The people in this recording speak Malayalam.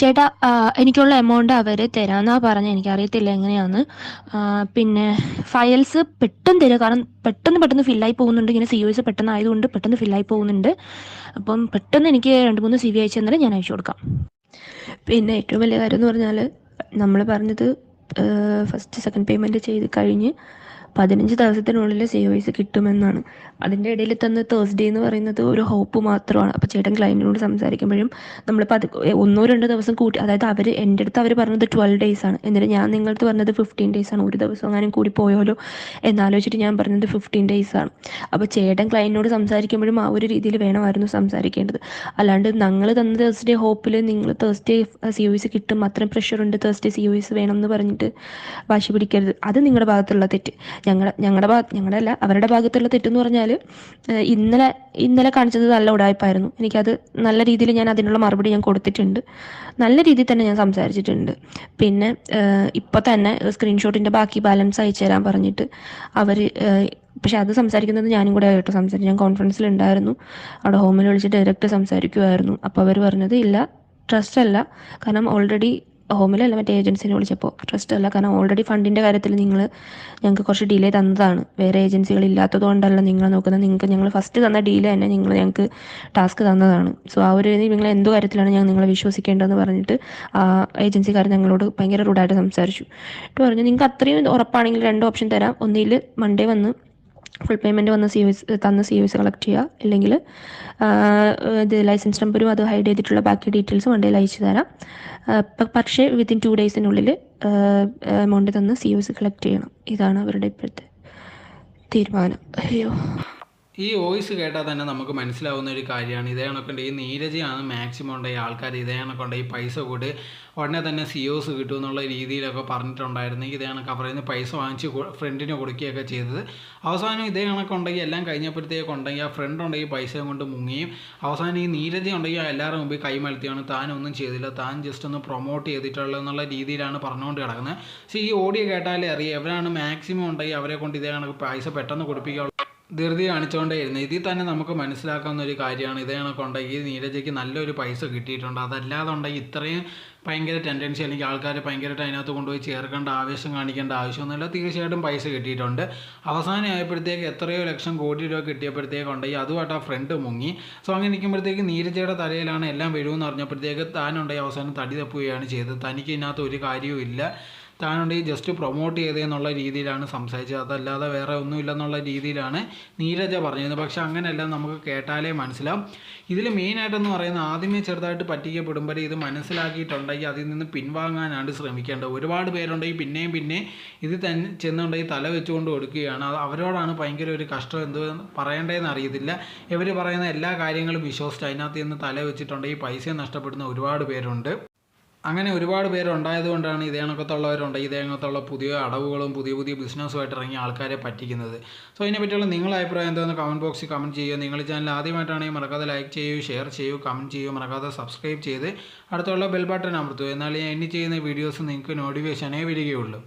ചേട്ടാ എനിക്കുള്ള എമൗണ്ട് അവർ തരാമെന്നാണ് പറഞ്ഞത്. എനിക്കറിയത്തില്ല എങ്ങനെയാണ് പിന്നെ ഫയൽസ് പെട്ടെന്ന് തരിക കാരണം പെട്ടെന്ന് പെട്ടെന്ന് ഫില്ലായി പോകുന്നുണ്ട്. ഇങ്ങനെ സി ഒ എസ് പെട്ടെന്ന് ആയതുകൊണ്ട് പെട്ടെന്ന് ഫില്ലായി പോകുന്നുണ്ട്. അപ്പം പെട്ടെന്ന് എനിക്ക് രണ്ട് മൂന്ന് സി വി അയച്ചു തന്നാലും ഞാൻ അയച്ചു കൊടുക്കാം. പിന്നെ ഏറ്റവും വലിയ കാര്യം എന്ന് പറഞ്ഞാൽ നമ്മൾ പറഞ്ഞത് ഫസ്റ്റ് സെക്കൻഡ് പേയ്മെന്റ് ചെയ്ത് കഴിഞ്ഞ് പതിനഞ്ച് ദിവസത്തിനുള്ളിൽ സി ഒ എസ് കിട്ടുമെന്നാണ്. അതിന്റെ ഇടയിൽ തന്നെ തേഴ്സ്ഡേ എന്ന് പറയുന്നത് ഒരു ഹോപ്പ് മാത്രമാണ്. അപ്പോൾ ചേട്ടൻ ക്ലയന്റിനോട് സംസാരിക്കുമ്പോഴും നമ്മൾ അത് ഒന്നോ രണ്ടോ ദിവസം കൂട്ടി അതായത് അവർ എന്റെ അടുത്ത് അവർ പറഞ്ഞത് ട്വൽവ് ഡേയ്സ് ആണ്. എന്നിട്ട് ഞാൻ നിങ്ങളടുത്ത് പറഞ്ഞത് ഫിഫ്റ്റീൻ ഡേയ്സ് ആണ്. ഒരു ദിവസം അങ്ങനെ കൂടി പോയാലോ എന്നാലോചിച്ചിട്ട് ഞാൻ പറഞ്ഞത് ഫിഫ്റ്റീൻ ഡേയ്സ് ആണ്. അപ്പോൾ ചേട്ടൻ ക്ലയന്റിനോട് സംസാരിക്കുമ്പോഴും ആ ഒരു രീതിയിൽ വേണമായിരുന്നു സംസാരിക്കേണ്ടത്. അല്ലാണ്ട് ഞങ്ങൾ തന്ന തേഴ്സ്ഡേ ഹോപ്പിൽ നിങ്ങൾ തേഴ്സ്ഡേ സി ഒ എസ് കിട്ടും. അത്രയും പ്രഷറുണ്ട് തേഴ്സ്ഡേ സി ഒ എസ് വേണം എന്ന് പറഞ്ഞിട്ട് വാശി പിടിക്കരുത്. അത് നിങ്ങളുടെ ഭാഗത്തുള്ള തെറ്റ്. ഞങ്ങളുടെ ഞങ്ങളുടെ ഭാഗത്ത് ഞങ്ങളുടെ അല്ല അവരുടെ ഭാഗത്തുള്ള തെറ്റെന്ന് പറഞ്ഞാൽ ഇന്നലെ ഇന്നലെ കാണിച്ചത് നല്ല ഉടായ്പായിരുന്നു. എനിക്കത് നല്ല രീതിയിൽ ഞാൻ അതിനുള്ള മറുപടി ഞാൻ കൊടുത്തിട്ടുണ്ട്. നല്ല രീതിയിൽ തന്നെ ഞാൻ സംസാരിച്ചിട്ടുണ്ട്. പിന്നെ ഇപ്പോൾ തന്നെ സ്ക്രീൻഷോട്ടിന്റെ ബാക്കി ബാലൻസ് അയച്ചു തരാൻ പറഞ്ഞിട്ട് അവർ പക്ഷെ അത് സംസാരിക്കുന്നത് ഞാനും കൂടെ ആയിട്ട് സംസാരിച്ചു. ഞാൻ കോൺഫറൻസിൽ ഉണ്ടായിരുന്നു അവിടെ ഹോമിൽ വിളിച്ച് ഡയറക്റ്റ് സംസാരിക്കുമായിരുന്നു അപ്പോൾ അവർ പറഞ്ഞത് ഇല്ല ട്രസ്റ്റ് അല്ല കാരണം ഓൾറെഡി ഹോമിലല്ല മറ്റേ ഏജൻസിനെ വിളിച്ചപ്പോൾ ട്രസ്റ്റ് അല്ല കാരണം ഓൾറെഡി ഫണ്ടിന്റെ കാര്യത്തിൽ നിങ്ങൾ ഞങ്ങൾക്ക് കുറച്ച് ഡിലേ തന്നതാണ്. വേറെ ഏജൻസികൾ ഇല്ലാത്തത് കൊണ്ടല്ല നിങ്ങൾ നോക്കുന്നത്. നിങ്ങൾക്ക് ഞങ്ങൾ ഫസ്റ്റ് തന്ന ഡീൽ തന്നെ നിങ്ങൾ ഞങ്ങൾക്ക് ടാസ്ക് തന്നതാണ്. സോ ആ ഒരു നിങ്ങൾ എന്ത് കാര്യത്തിലാണ് ഞാൻ നിങ്ങളെ വിശ്വസിക്കേണ്ടതെന്ന് പറഞ്ഞിട്ട് ആ ഏജൻസിക്കാർ ഞങ്ങളോട് ഭയങ്കര റൂഡായിട്ട് സംസാരിച്ചു. എന്നിട്ട് പറഞ്ഞു നിങ്ങൾക്ക് അത്രയും ഉറപ്പാണെങ്കിൽ രണ്ട് ഓപ്ഷൻ തരാം. ഒന്നിൽ മൺഡേ വന്ന് ഫുൾ പേയ്മെന്റ് വന്ന് സി എസ് തന്ന സി എസ് കളക്ട് ചെയ്യുക അല്ലെങ്കിൽ ഇത് ലൈസൻസ് നമ്പറും അത് ഹൈഡ് ചെയ്തിട്ടുള്ള ബാക്കി ഡീറ്റെയിൽസും വണ്ടിയിൽ അയച്ചു തരാം. പക്ഷേ വിത്തിൻ ടു ഡേയ്സിനുള്ളിൽ എമൗണ്ട് തന്ന് സി എസ് കളക്ട് ചെയ്യണം. ഇതാണ് അവരുടെ ഇപ്പോഴത്തെ തീരുമാനം. അയ്യോ. ഈ വോയിസ് കേട്ടാൽ തന്നെ നമുക്ക് മനസ്സിലാവുന്ന ഒരു കാര്യമാണ്. ഇതേ കണക്കുണ്ട്. ഈ നീരജയാണ് മാക്സിമം ഉണ്ട് ഈ ആൾക്കാർ ഇതേ കണക്കുണ്ട്. ഈ പൈസ കൂടി ഉടനെ തന്നെ സിഒസ് കിട്ടും എന്നുള്ള രീതിയിലൊക്കെ പറഞ്ഞിട്ടുണ്ടായിരുന്നു. ഇതേ കണക്ക് പറയുന്ന പൈസ വാങ്ങിച്ച് ഫ്രണ്ടിന് കൊടുക്കുകയൊക്കെ ചെയ്തത്. അവസാനം ഇതേ കണക്കുണ്ടെങ്കിൽ എല്ലാം കഴിഞ്ഞപ്പോഴത്തേക്ക് ഉണ്ടെങ്കിൽ ആ ഫ്രണ്ട് ഉണ്ടെങ്കിൽ പൈസയും കൊണ്ട് മുങ്ങിയും. അവസാനം ഈ നീരജ ഉണ്ടെങ്കിൽ എല്ലാവരും മുമ്പിൽ കൈമലത്തിയാണ്. താനൊന്നും ചെയ്തില്ല. താൻ ജസ്റ്റ് ഒന്ന് പ്രൊമോട്ട് ചെയ്തിട്ടുള്ളത് എന്നുള്ള രീതിയിലാണ് പറഞ്ഞുകൊണ്ട് കിടക്കുന്നത്. പക്ഷേ ഈ ഓഡിയോ കേട്ടാലേ അറിയാം. എവരാണ് മാക്സിമം ഉണ്ടെങ്കിൽ അവരെ കൊണ്ട് ഇതേ കണക്ക് പൈസ പെട്ടെന്ന് കൊടുപ്പിക്കാനുള്ള ധൃതി കാണിച്ചുകൊണ്ടേയിരുന്നു ഇതിൽ തന്നെ നമുക്ക് മനസ്സിലാക്കാവുന്ന ഒരു കാര്യമാണ്. ഇതേ കണക്ക് ഈ നീരജയ്ക്ക് നല്ലൊരു പൈസ കിട്ടിയിട്ടുണ്ട്. അതല്ലാതെ ഉണ്ടെങ്കിൽ ഇത്രയും ഭയങ്കര ടെൻഡൻസി അല്ലെങ്കിൽ ആൾക്കാർ ഭയങ്കരമായിട്ട് അതിനകത്ത് കൊണ്ടുപോയി ചേർക്കേണ്ട ആവശ്യം കാണിക്കേണ്ട ആവശ്യമൊന്നുമില്ല. തീർച്ചയായിട്ടും പൈസ കിട്ടിയിട്ടുണ്ട്. അവസാനം ആയപ്പോഴത്തേക്ക് എത്രയോ ലക്ഷം കോടി രൂപ കിട്ടിയപ്പോഴത്തേക്ക് ഉണ്ടെങ്കിൽ അതുമായിട്ട് ആ ഫ്രണ്ട് മുങ്ങി. സോ അങ്ങനെ നിൽക്കുമ്പോഴത്തേക്ക് നീരജയുടെ തലയിലാണ് എല്ലാം വരുമെന്ന് അറിഞ്ഞപ്പോഴത്തേക്ക് താനുണ്ടെങ്കിൽ അവസാനം തടി തപ്പുകയാണ് ചെയ്തത്. തനിക്ക് ഇതിനകത്ത് ഒരു കാര്യവും ഇല്ല താനുണ്ടെങ്കിൽ ജസ്റ്റ് പ്രൊമോട്ട് ചെയ്തതെന്നുള്ള രീതിയിലാണ് സംസാരിച്ചത്. അതല്ലാതെ വേറെ ഒന്നുമില്ലെന്നുള്ള രീതിയിലാണ് നീരജ പറഞ്ഞത് പക്ഷെ അങ്ങനെയല്ല നമുക്ക് കേട്ടാലേ മനസ്സിലാവും. ഇതിൽ മെയിനായിട്ടെന്ന് പറയുന്നത് ആദ്യമേ ചെറുതായിട്ട് പറ്റിക്കപ്പെടുമ്പോൾ ഇത് മനസ്സിലാക്കിയിട്ടുണ്ടെങ്കിൽ അതിൽ നിന്ന് പിൻവാങ്ങാനാണ് ശ്രമിക്കേണ്ടത്. ഒരുപാട് പേരുണ്ടെങ്കിൽ പിന്നെയും പിന്നെ ഇത് തന്നെ ചെന്നുണ്ടെങ്കിൽ തല വെച്ചുകൊണ്ട് കൊടുക്കുകയാണ്. അത് അവരോടാണ് ഭയങ്കര ഒരു കഷ്ടം. എന്ത് പറയേണ്ടതെന്ന് അറിയത്തില്ല. ഇവർ പറയുന്ന എല്ലാ കാര്യങ്ങളും വിശ്വസിച്ച് അതിനകത്ത് നിന്ന് തല വെച്ചിട്ടുണ്ടെങ്കിൽ പൈസ നഷ്ടപ്പെടുന്ന ഒരുപാട് പേരുണ്ട്. അങ്ങനെ ഒരുപാട് പേരുണ്ടായത് കൊണ്ടാണ് ഇതേ കണക്കത്തുള്ളവരുണ്ട് ഇതേ കണക്കത്തുള്ള പുതിയ അടവുകളും പുതിയ പുതിയ ബിസിനസ്സുമായിട്ട് ഇറങ്ങിയ ആൾക്കാരെ പറ്റിക്കുന്നത്. സോ ഇതിനെ പറ്റിയുള്ള നിങ്ങളുടെ അഭിപ്രായം എന്താണെന്ന് കമന്റ് ബോക്സിൽ കമന്റ് ചെയ്യുക. നിങ്ങൾ ചാനൽ ആദ്യമായിട്ടാണെങ്കിൽ മറക്കാതെ ലൈക്ക് ചെയ്യൂ ഷെയർ ചെയ്യൂ കമന്റ് ചെയ്യൂ മറക്കാതെ സബ്സ്ക്രൈബ് ചെയ്ത് അടുത്തുള്ള ബെൽ ബട്ടൺ അമർത്തുക. എന്നാൽ ഞാൻ ഇനി ചെയ്യുന്ന വീഡിയോസ് നിങ്ങൾക്ക് നോട്ടിഫിക്കേഷനേ വരികയുള്ളൂ.